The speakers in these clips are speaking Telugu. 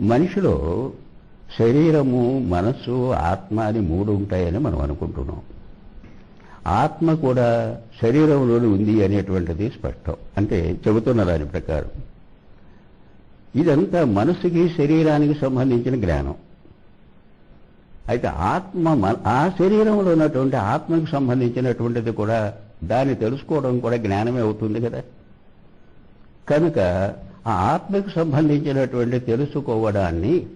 మనిషిలో శరీరము మనస్సు ఆత్మ అని మూడు ఉంటాయని మనం అనుకుంటున్నాం. ఆత్మ కూడా శరీరంలోనే ఉంది అనేటువంటిది స్పష్టం. అంటే చెబుతున్న దాని ప్రకారం. ఇదంతా మనసుకి శరీరానికి సంబంధించిన జ్ఞానం. అయితే ఆత్మ ఆ శరీరంలో ఉన్నటువంటి ఆత్మకు సంబంధించినటువంటిది కూడా దాన్ని తెలుసుకోవడం కూడా జ్ఞానమే అవుతుంది కదా. కనుక ఆ ఆత్మకు సంబంధించినటువంటి తెలుసుకోవడాన్ని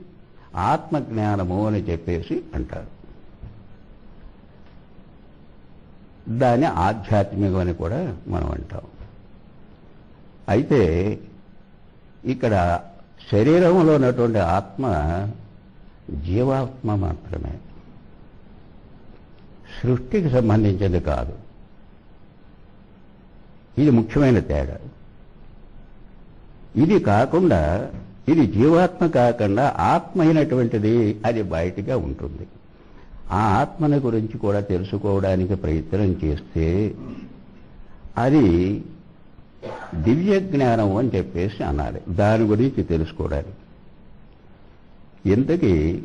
ఆత్మజ్ఞానము అని చెప్పేసి అంటారు. దాన్ని ఆధ్యాత్మికం అని కూడా మనం అంటాం. అయితే ఇక్కడ శరీరంలో ఉన్నటువంటి ఆత్మ జీవాత్మ మాత్రమే. సృష్టికి సంబంధించింది కాదు. ఇది ముఖ్యమైన తేడా. ఇది కాకుండా ఇది జీవాత్మ కాకుండా ఆత్మ అయినటువంటిది అది బయటగా ఉంటుంది. ఆ ఆత్మని గురించి కూడా తెలుసుకోవడానికి ప్రయత్నం చేస్తే అది దివ్య జ్ఞానం అని చెప్పేసి అనాలి. దాని గురించి తెలుసుకోవడానికి. ఇంతకీ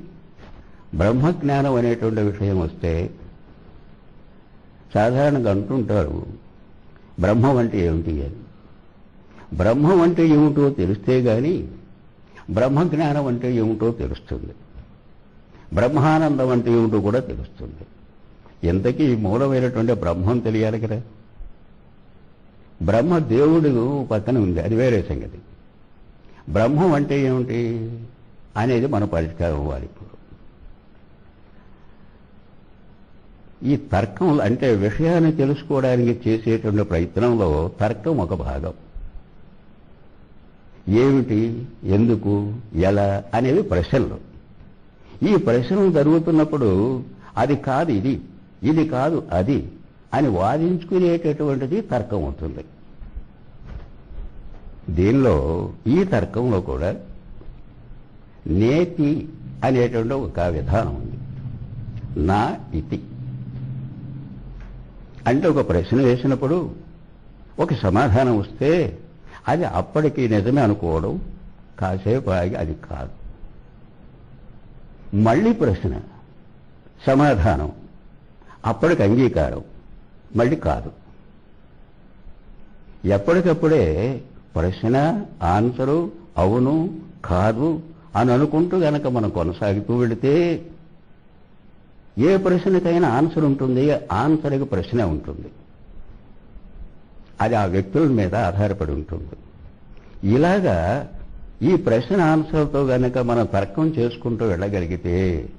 బ్రహ్మజ్ఞానం అనేటువంటి విషయం వస్తే సాధారణంగా అంటుంటారు బ్రహ్మం అంటే ఏమిటి అని. బ్రహ్మం అంటే ఏమిటో తెలిస్తే గాని బ్రహ్మజ్ఞానం అంటే ఏమిటో తెలుస్తుంది. బ్రహ్మానందం అంటే ఏమిటో కూడా తెలుస్తుంది. ఇంతకీ మూలమైనటువంటి బ్రహ్మం తెలియాలి కదా? బ్రహ్మ దేవుడు పక్కన ఉంది అది వేరే సంగతి. బ్రహ్మం అంటే ఏమిటి అనేది మన పరిష్కారం అవ్వాలి ఇప్పుడు. ఈ తర్కం అంటే విషయాన్ని తెలుసుకోవడానికి చేసేటువంటి ప్రయత్నంలో తర్కం ఒక భాగం. ఏమిటి ఎందుకు ఎలా అనేవి ప్రశ్నలు. ఈ ప్రశ్నలు జరుగుతున్నప్పుడు అది కాదు ఇది ఇది కాదు అది అని వాదించుకునేటటువంటిది తర్కం అవుతుంది. దీనిలో ఈ తర్కంలో కూడా నేతి అనేటువంటి ఒక విధానం ఉంది. నా ఇతి. అంటే ఒక ప్రశ్న వేసినప్పుడు ఒక సమాధానం వస్తే అది అప్పటికి నిజమే అనుకోవడం కాసేపు ఆగి అది కాదు. మళ్ళీ ప్రశ్న సమాధానం. అప్పటికి అంగీకారం. మళ్ళీ కాదు. ఎప్పటికప్పుడే ప్రశ్న ఆన్సరు అవును కాదు అని అనుకుంటూ గనక మనం కొనసాగుతూ వెళితే ఏ ప్రశ్నకైనా ఆన్సర్ ఉంటుంది ఆన్సర్కి ప్రశ్న ఉంటుంది. అది ఆ వ్యక్తుల మీద ఆధారపడి ఉంటుంది. ఇలాగా ఈ ప్రశ్న ఆన్సర్తో గనక మనం తర్కం చేసుకుంటూ వెళ్ళగలిగితే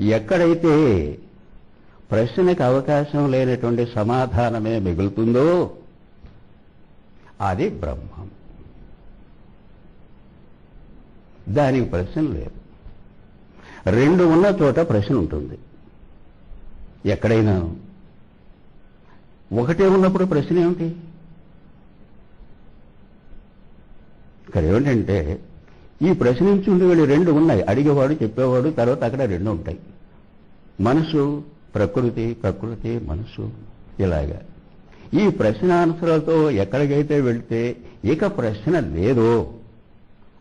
ఎక్కడైతే ప్రశ్నకు అవకాశం లేనటువంటి సమాధానమే మిగులుతుందో అది బ్రహ్మం. దానికి ప్రశ్న లేదు. రెండు ఉన్న చోట ప్రశ్న ఉంటుంది. ఎక్కడైనా ఒకటే ఉన్నప్పుడు ప్రశ్న ఏమిటి? ఇక్కడ ఏమిటంటే ఈ ప్రశ్నించి నుంచి రెండు ఉన్నాయి. అడిగేవాడు చెప్పేవాడు తర్వాత అక్కడ రెండు ఉంటాయి. మనసు ప్రకృతి ప్రకృతి మనసు ఇలాగా. ఈ ప్రశ్న ఆన్సర్లతో ఎక్కడికైతే వెళితే ఇక ప్రశ్న లేదో.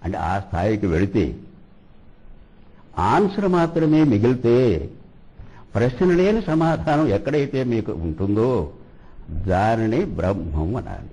అంటే ఆ స్థాయికి వెళితే ఆన్సర్ మాత్రమే మిగిలితే ప్రశ్న లేని సమాధానం ఎక్కడైతే మీకు ఉంటుందో దానిని బ్రహ్మం అనాలి